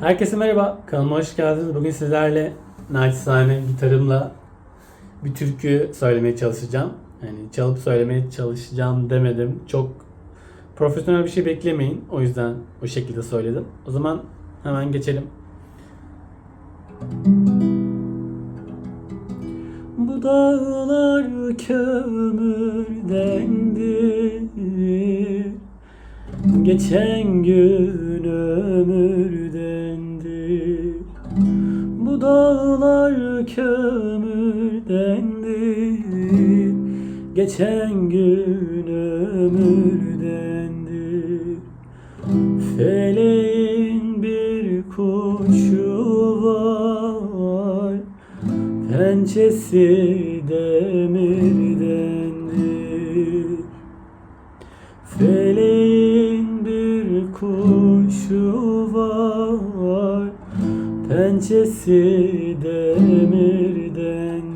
Herkese merhaba, kanalıma hoş geldiniz. Bugün sizlerle naçizane gitarımla bir türkü söylemeye çalışacağım. Yani çalıp söylemeye çalışacağım demedim. Çok profesyonel bir şey beklemeyin. O yüzden o şekilde söyledim. O zaman hemen geçelim. Bu dağlar kömürdendir Geçen gün Bu dağlar kömürdendir Geçen gün ömürdendir Feleğin bir kuşu var Pençesi demirdendir Pençesi demirdendir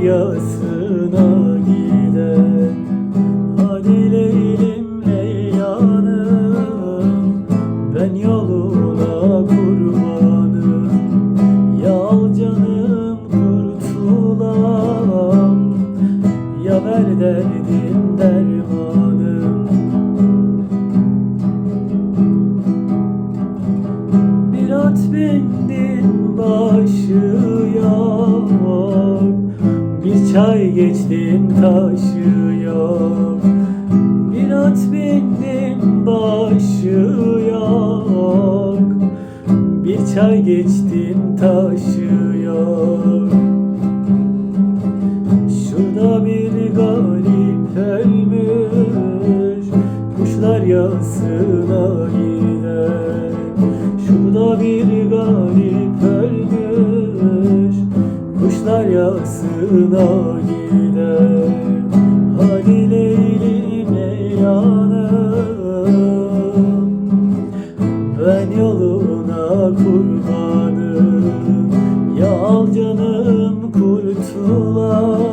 Kuşlar yasına gider Hadi Leylim Leylanım Ben yoluna kurbanım. Yal canım kurtulam. Ya ver derdim dermanım. Bir at bindin başı yok Bir çay geçtin taşı yok Bir at bindin başı yok Bir çay geçtin taşı yok Şurada bir garip ölmüş. Kuşlar yasına yasına gider Hadi Leylim Leylanım ben yoluna kurbanım Ya al canım kurtulam.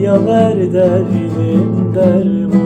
Ya ver derdim dermanım.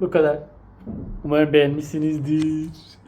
Bu kadar. Umarım beğenmişsinizdir.